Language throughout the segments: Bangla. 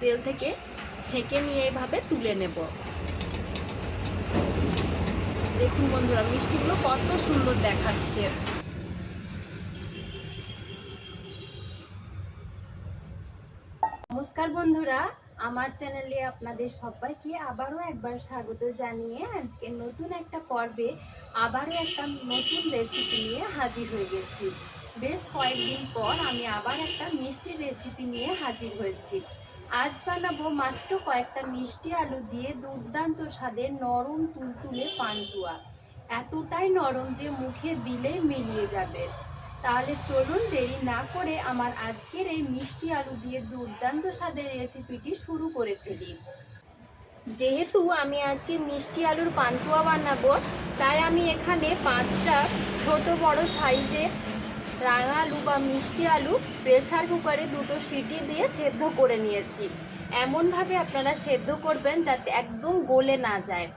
তেল থেকে ছেঁকে নিয়ে এভাবে তুলে নেব। দেখুন বন্ধুরা, মিষ্টিগুলো কত সুন্দর দেখাচ্ছে। নমস্কার বন্ধুরা, আমার চ্যানেলে আপনাদের সবাইকে আবারও একবার স্বাগত জানিয়ে আজকে নতুন একটা পর্বে আবারও একটা নতুন রেসিপি নিয়ে হাজির হয়ে গেছি। বেশ কয়েকদিন পর আমি আবার একটা মিষ্টি রেসিপি নিয়ে হাজির হয়েছি। আজ বানাবো মাত্র কয়েকটা মিষ্টি আলু দিয়ে দুর্দান্ত স্বাদের নরম তুলতুলে পান্তুয়া। এতটাই নরম যে মুখে দিলেই মিলিয়ে যাবে। তাহলে চলুন দেরি না করে আমার আজকের এই মিষ্টি আলু দিয়ে দুর্দান্ত স্বাদের রেসিপিটি শুরু করে ফেলি। যেহেতু আমি আজকে মিষ্টি আলুর পান্তুয়া বানাবো, তাই আমি এখানে পাঁচটা ছোট বড় সাইজের রাঙা আলু বা মিষ্টি আলু প্রেসার কুকারে দুটো সিটি দিয়ে সেদ্ধ করে নিয়েছি। এমনভাবে আপনারা সেদ্ধ করবেন যাতে একদম গলে না যায়।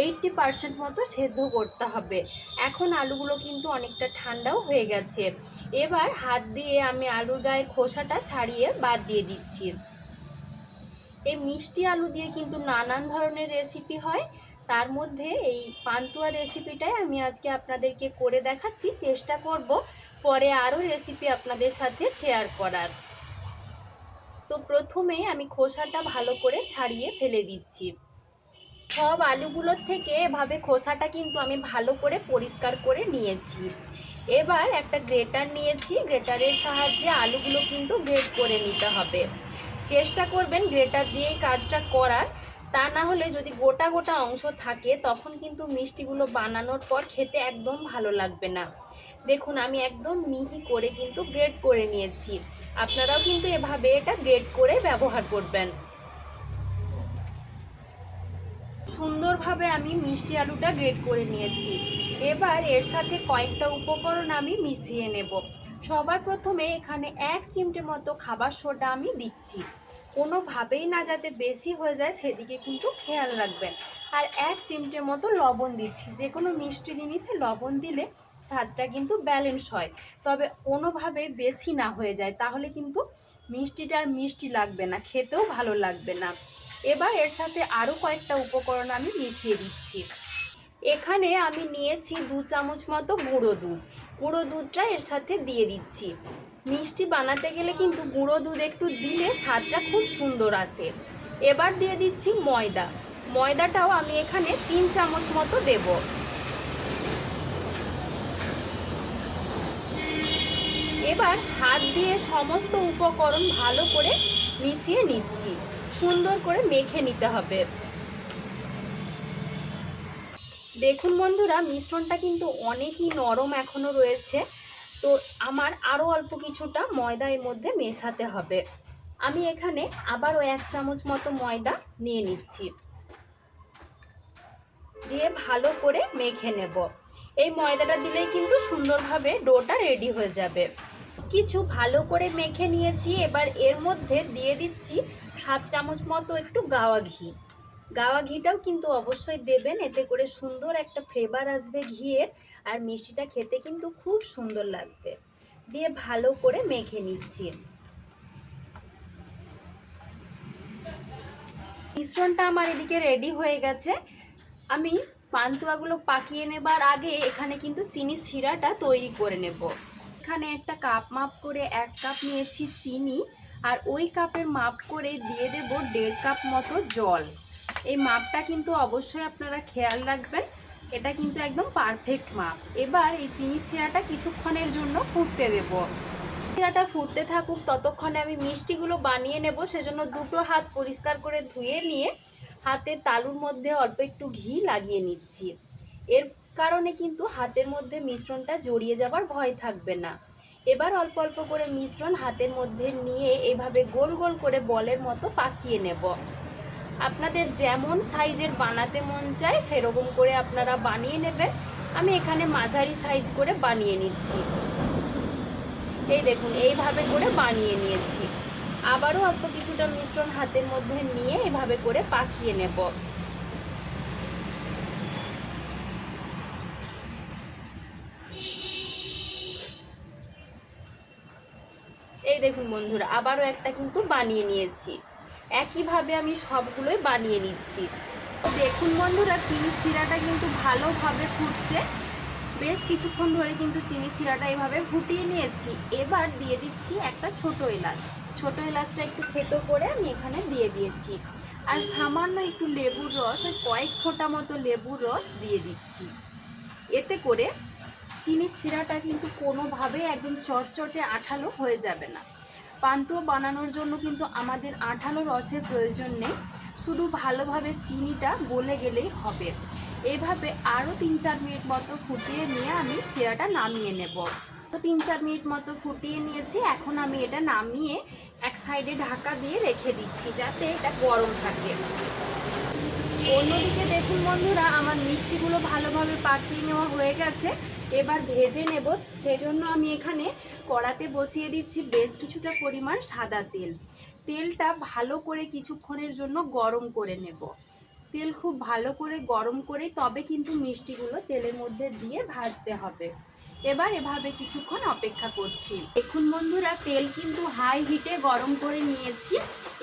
এইটটি পার্সেন্ট মতো সেদ্ধ করতে হবে। এখন আলুগুলো কিন্তু অনেকটা ঠান্ডাও হয়ে গেছে। এবার হাত দিয়ে আমি আলুর গায়ের খোসাটা ছাড়িয়ে বাদ দিয়ে দিচ্ছি। এই মিষ্টি আলু দিয়ে কিন্তু নানান ধরনের রেসিপি হয়। তার মধ্যে এই পান্তুয়া রেসিপিটাই আমি আজকে আপনাদেরকে করে দেখাচ্ছি। চেষ্টা করব পরে আরও রেসিপি আপনাদের সাথে শেয়ার করার। তো প্রথমে আমি খোসাটা ভালো করে ছাড়িয়ে ফেলে দিচ্ছি। সব আলুগুলোর থেকে এভাবে খোসাটা কিন্তু আমি ভালো করে পরিষ্কার করে নিয়েছি। এবার একটা গ্রেটার নিয়েছি গ্রেটারের সাহায্যে আলুগুলো কিন্তু গ্রেট করে নিতে হবে। চেষ্টা করবেন গ্রেটার দিয়েই কাজটা করার। তা না হলে যদি গোটা গোটা অংশ থাকে, তখন কিন্তু মিষ্টিগুলো বানানোর পর খেতে একদম ভালো লাগবে না। দেখুন, আমি একদম মিহি করে কিন্তু গ্রেড করে নিয়েছি। আপনারাও কিন্তু এভাবে এটা গ্রেড করে ব্যবহার করবেন। সুন্দরভাবে আমি মিষ্টি আলুটা গ্রেড করে নিয়েছি। এবার এর সাথে কয়েকটা উপকরণ আমি মিশিয়ে নেব। সবার প্রথমে এখানে এক চিমটে মতো খাবার সোডা আমি দিচ্ছি। কোনোভাবেই না যাতে বেশি হয়ে যায়, সেদিকে কিন্তু খেয়াল রাখবেন। আর এক চিমটে মতো লবণ দিচ্ছি। যে কোনো মিষ্টি জিনিসে লবণ দিলে স্বাদটা কিন্তু ব্যালেন্স হয়। তবে কোনোভাবে বেশি না হয়ে যায়, তাহলে কিন্তু মিষ্টিটা আর মিষ্টি লাগবে না, খেতেও ভালো লাগবে না। এবার এর সাথে আরও কয়েকটা উপকরণ আমি মিশিয়ে দিচ্ছি। এখানে আমি নিয়েছি দু চামচ মতো গুঁড়ো দুধ। গুঁড়ো দুধটা এর সাথে দিয়ে দিচ্ছি। মিষ্টি বানাতে গেলে কিন্তু গুঁড়ো দুধ একটু দিলে স্বাদটা খুব সুন্দর আসে। এবার দিয়ে দিচ্ছি ময়দা। ময়দাটাও আমি এখানে তিন চামচ মতো দেব। এবার হাত দিয়ে সমস্ত উপকরণ ভালো করে মিশিয়ে নিচ্ছি। সুন্দর করে মেখে নিতে হবে। দেখুন বন্ধুরা, মিশ্রণটা কিন্তু অনেকই নরম এখনও রয়েছে। তো আমার আরও অল্প কিছুটা ময়দা এর মধ্যে মেশাতে হবে। আমি এখানে আবারও এক চামচ মতো ময়দা নিয়ে নিচ্ছি। দিয়ে ভালো করে মেখে নেব। এই ময়দাটা দিলেই কিন্তু সুন্দরভাবে ডোটা রেডি হয়ে যাবে। কিছু ভালো করে মেখে নিয়েছি। এবার এর মধ্যে দিয়ে দিচ্ছি হাফ চামচ মতো একটু গাওয়া ঘি। গাওয়া ঘিটাও কিন্তু অবশ্যই দেবেন, এতে করে সুন্দর একটা ফ্লেভার আসবে ঘিয়ের, আর মিষ্টিটা খেতে কিন্তু খুব সুন্দর লাগবে। দিয়ে ভালো করে মেখে নিচ্ছি। মিশ্রণটা আমার এদিকে রেডি হয়ে গেছে। আমি পান্তুয়াগুলো পাকিয়ে নেবার আগে এখানে কিন্তু চিনি শিরাটা তৈরি করে নেব। এখানে একটা কাপ মাপ করে এক কাপ নিয়েছি চিনি, আর ওই কাপের মাপ করে দিয়ে দেব দেড় কাপ মতো জল। এই মাপটা কিন্তু অবশ্যই আপনারা খেয়াল রাখবেন, এটা কিন্তু একদম পারফেক্ট মাপ। এবার এই চিনি শিরাটা কিছুক্ষণের জন্য ফুটতে দেব। শিরাটা ফুটতে থাকুক, ততক্ষণে আমি মিষ্টিগুলো বানিয়ে নেব, সেজন্য দুটো হাত পরিষ্কার করে ধুয়ে নিয়ে হাতের তালুর মধ্যে অল্প একটু ঘি লাগিয়ে নিচ্ছি। এর কারণে কিন্তু হাতের মধ্যে মিশ্রণটা জড়িয়ে যাবার ভয় থাকবে না। এবার অল্প অল্প করে মিশ্রণ হাতের মধ্যে নিয়ে এভাবে গোল গোল করে বলের মতো পাকিয়ে নেব। আপনাদের যেমন সাইজের বানাতে মন চায়, সেরকম করে আপনারা বানিয়ে নেবেন। আমি এখানে মাঝারি সাইজ করে বানিয়ে নিচ্ছি। এই দেখুন, এইভাবে করে বানিয়ে নিয়েছি। আবারও অল্প কিছুটা মিশ্রণ হাতের মধ্যে নিয়ে এভাবে করে পাকিয়ে নেব। এই দেখুন বন্ধুরা, আবারও একটা কিন্তু বানিয়ে নিয়েছি। একইভাবে আমি সবগুলোই বানিয়ে নিচ্ছি। দেখুন বন্ধুরা, চিনি শিরাটা কিন্তু ভালোভাবে ফুটছে। বেশ কিছুক্ষণ ধরে কিন্তু চিনি শিরাটা এভাবে ফুটিয়ে নিয়েছি। এবার দিয়ে দিচ্ছি একটা ছোট এলাচ। ছোট এলাচটা একটু থেতো করে আমি এখানে দিয়ে দিয়েছি। আর সামান্য একটু লেবুর রস, ওই কয়েক ফোঁটা মতো লেবুর রস দিয়ে দিচ্ছি। এতে করে চিনির শিরাটা কিন্তু কোনোভাবেই একদম চটচটে আঠালো হয়ে যাবে না। পান্তুয়া বানানোর জন্য কিন্তু আমাদের আঠালো রসের প্রয়োজন নেই। শুধু ভালোভাবে চিনিটা গলে গেলেই হবে। এইভাবে আরও তিন চার মিনিট মতো ফুটিয়ে নিয়ে আমি শিরাটা নামিয়ে নেব। তো তিন চার মিনিট মতো ফুটিয়ে নিয়েছি। এখন আমি এটা নামিয়ে এক সাইডে ঢাকা দিয়ে রেখে দিচ্ছি যাতে এটা গরম থাকে। অন্যদিকে দেখুন বন্ধুরা, আমার মিষ্টিগুলো ভালোভাবে পাকিয়ে নেওয়া হয়ে গেছে। এবার ভেজে নেব। সেজন্য আমি এখানে কড়াতে বসিয়ে দিচ্ছি বেশ কিছুটা পরিমাণ সাদা তেল। তেলটা ভালো করে কিছুক্ষণের জন্য গরম করে নেব। তেল খুব ভালো করে গরম করে তবে কিন্তু মিষ্টিগুলো তেলের মধ্যে দিয়ে ভাজতে হবে। এবার এভাবে কিছুক্ষণ অপেক্ষা করছি। দেখুন বন্ধুরা, তেল কিন্তু হাই হিটে গরম করে নিয়েছি।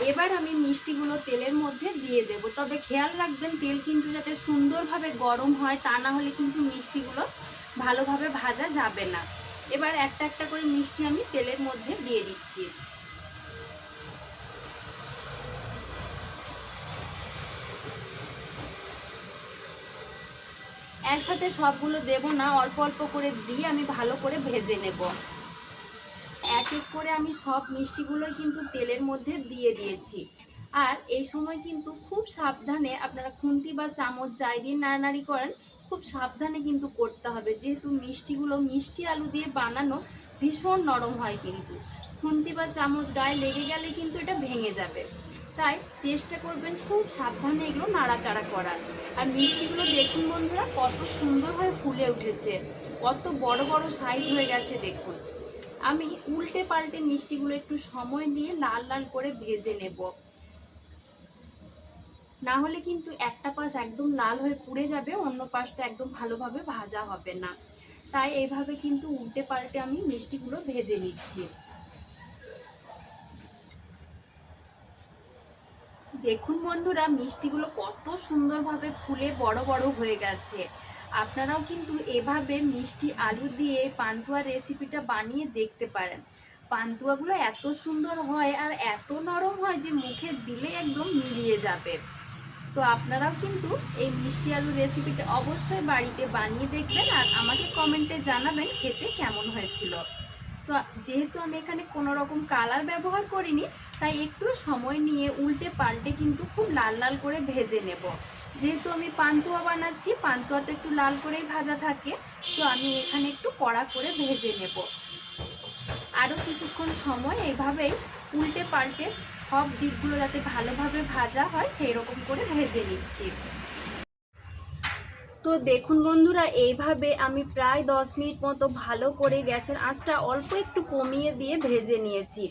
এবার আমি মিষ্টিগুলো তেলের মধ্যে দিয়ে দেব। তবে খেয়াল রাখবেন, তেল কিন্তু যাতে সুন্দরভাবে গরম হয়, তা না হলে কিন্তু মিষ্টিগুলো ভালোভাবে ভাজা যাবে না। এবার একটা একটা করে মিষ্টি আমি তেলের মধ্যে দিয়ে দিচ্ছি। একসাথে সবগুলো দেব না, অল্প অল্প করে দিয়ে আমি ভালো করে ভেজে নেব। এক এক করে আমি সব মিষ্টিগুলোই কিন্তু তেলের মধ্যে দিয়ে দিয়েছি। আর এই সময় কিন্তু খুব সাবধানে আপনারা খুন্তি বা চামচ যাই দিয়ে নাড়ানাড়ি করেন, খুব সাবধানে কিন্তু করতে হবে। যেহেতু মিষ্টিগুলো মিষ্টি আলু দিয়ে বানানো ভীষণ নরম হয় কিন্তু। খুন্তি বা চামচ গায়ে লেগে গেলে কিন্তু এটা ভেঙে যাবে। তাই চেষ্টা করবেন খুব সাবধানে এগুলো নাড়াচাড়া করার। আর মিষ্টিগুলো দেখুন বন্ধুরা, কত সুন্দরভাবে ফুলে উঠেছে। কত বড় বড় সাইজ হয়ে গেছে দেখুন। আমি উল্টে পাল্টে মিষ্টিগুলো একটু সময় দিয়ে লাল লাল করে ভেজে নেব। না হলে কিন্তু একটা পাশ একদম লাল হয়ে পুড়ে যাবে, অন্য পাশটা একদম ভালোভাবে ভাজা হবে না। তাই এইভাবে কিন্তু উল্টে পাল্টে আমি মিষ্টিগুলো ভেজে নিচ্ছি। দেখুন বন্ধুরা, মিষ্টিগুলো কত সুন্দরভাবে ফুলে বড় বড় হয়ে গেছে। আপনারাও কিন্তু এভাবে মিষ্টি আলু দিয়ে পান্তুয়া রেসিপিটা বানিয়ে দেখতে পারেন। পান্তুয়াগুলো এত সুন্দর হয় আর এত নরম হয় যে মুখে দিলে একদম মিলিয়ে যাবে। তো আপনারাও কিন্তু এই মিষ্টি আলু রেসিপিটা অবশ্যই বাড়িতে বানিয়ে দেখবেন আর আমাকে কমেন্টে জানাবেন খেতে কেমন হয়েছিল। তো যেহেতু আমি এখানে কোনো রকম কালার ব্যবহার করিনি, তাই একটু সময় নিয়ে উল্টে পাল্টে কিন্তু খুব লাল লাল করে ভেজে নেব। যেহেতু আমি পান্তুয়া বানাচ্ছি পান্তুয়া তো একটু লাল করেই ভাজা থাকে, তো আমি এখানে একটু কড়া করে ভেজে নেব। আরও কিছুক্ষণ সময় এইভাবেই উল্টে পাল্টে সব দিকগুলো যাতে ভালোভাবে ভাজা হয় সেই রকম করে ভেজে নিচ্ছি। তো দেখুন বন্ধুরা, এইভাবে আমি প্রায় দশ মিনিট মতো ভালো করে গ্যাসের আঁচটা অল্প একটু কমিয়ে দিয়ে ভেজে নিয়েছি।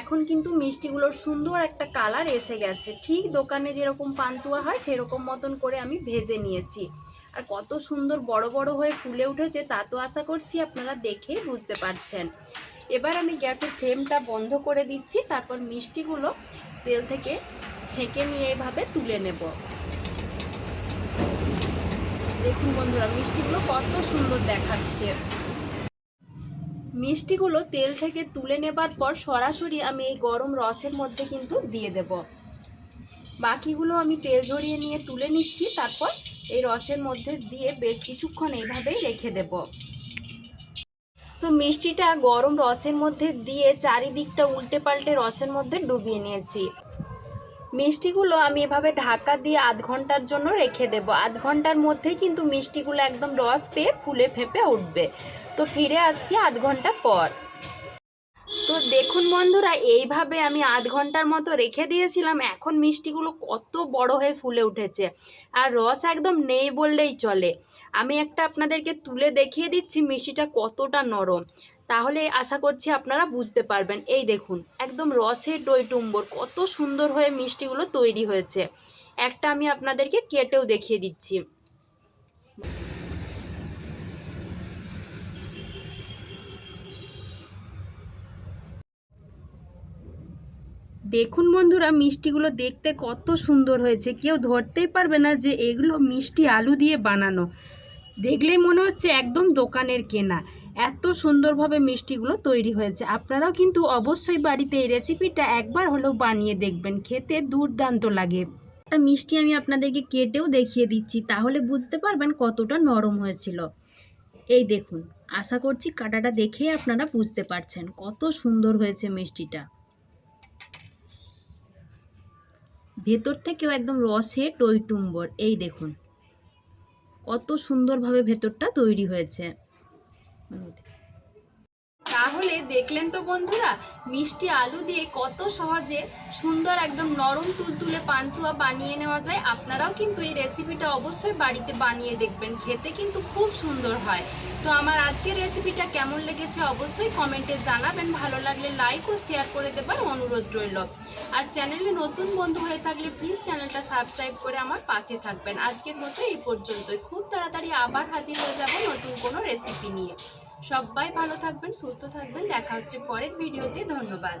এখন কিন্তু মিষ্টিগুলোর সুন্দর একটা কালার এসে গেছে। ঠিক দোকানে যেরকম পান্তুয়া হয়, সেরকম মতন করে আমি ভেজে নিয়েছি। আর কত সুন্দর বড় বড় হয়ে ফুলে উঠেছে তা তো আশা করছি আপনারা দেখেই বুঝতে পারছেন। এবার আমি গ্যাসের ফ্লেমটা বন্ধ করে দিচ্ছি, তারপর মিষ্টিগুলো তেল থেকে ছেঁকে নিয়ে এভাবে তুলে নেব। দেখুন বন্ধুরা, মিষ্টিগুলো কত সুন্দর দেখাচ্ছে। মিষ্টিগুলো তেল থেকে তুলে নেবার পর সরাসরি আমি এই গরম রসের মধ্যে কিন্তু দিয়ে দেব। বাকিগুলো আমি তেল ঝরিয়ে নিয়ে তুলে নিচ্ছি, তারপর এই রসের মধ্যে দিয়ে বেশ কিছুক্ষণ এইভাবেই রেখে দেব। তো মিষ্টিটা গরম রসের মধ্যে দিয়ে চারিদিকটা উল্টে পাল্টে রসের মধ্যে ডুবিয়ে নিয়েছি। মিষ্টিগুলো আমি এভাবে ঢাকা দিয়ে আধ ঘণ্টার জন্য রেখে দেব। আধ ঘণ্টার মধ্যে কিন্তু মিষ্টিগুলো একদম রস পেয়ে ফুলে ফেপে উঠবে। তো ফিরে আসছি আধ ঘণ্টা পর। তো দেখুন বন্ধুরা, এইভাবে আমি আধ ঘণ্টার মতো রেখে দিয়েছিলাম। এখন মিষ্টিগুলো কত বড় হয়ে ফুলে উঠেছে। আর রস একদম নেই বললেই চলে। আমি একটা আপনাদেরকে তুলে দেখিয়ে দিচ্ছি, মিষ্টিটা কতটা নরম। তাহলে আশা করছি আপনারা বুঝতে পারবেন। এই দেখুন, একদম রসের টইটুম্বর কত সুন্দর হয়ে মিষ্টিগুলো তৈরি হয়েছে। একটা আমি আপনাদেরকে কেটেও দেখিয়ে দিচ্ছি। দেখুন বন্ধুরা, মিষ্টিগুলো দেখতে কত সুন্দর হয়েছে। কেউ ধরতেই পারবে না যে এগুলো মিষ্টি আলু দিয়ে বানানো। দেখলেই মনে হচ্ছে একদম দোকানের কেনা। এত সুন্দরভাবে মিষ্টিগুলো তৈরি হয়েছে। আপনারাও কিন্তু অবশ্যই বাড়িতে এই রেসিপিটা একবার হলেও বানিয়ে দেখবেন। খেতে দুর্দান্ত লাগে। একটা মিষ্টি আমি আপনাদেরকে কেটেও দেখিয়ে দিচ্ছি, তাহলে বুঝতে পারবেন কতটা নরম হয়েছিল। এই দেখুন, আশা করছি কাটাটা দেখে আপনারা বুঝতে পারছেন কত সুন্দর হয়েছে মিষ্টিটা। ভেতর থেকেও একদম রসে টইটুম্বর, এই দেখুন। কত সুন্দরভাবে ভেতরটা তৈরি হয়েছে। 慢一点。তাহলে দেখলেন তো বন্ধুরা, মিষ্টি আলু দিয়ে কত সহজে সুন্দর একদম নরম তুলতুলে পান্তুয়া বানিয়ে নেওয়া যায়। আপনারাও কিন্তু এই রেসিপিটা অবশ্যই বাড়িতে বানিয়ে দেখবেন, খেতে কিন্তু খুব সুন্দর হয়। তো আমার আজকের রেসিপিটা কেমন লেগেছে অবশ্যই কমেন্টে জানাবেন। ভালো লাগলে লাইক ও শেয়ার করে দেবার অনুরোধ রইল। আর চ্যানেলে নতুন বন্ধু হয়ে থাকলে প্লিজ চ্যানেলটা সাবস্ক্রাইব করে আমার পাশে থাকবেন। আজকের মতো এই পর্যন্তই। খুব তাড়াতাড়ি আবার হাজির হয়ে যাব নতুন কোনো রেসিপি নিয়ে। সবাই ভালো থাকবেন সুস্থ থাকবেন। দেখা হচ্ছে পরের ভিডিওতে। ধন্যবাদ।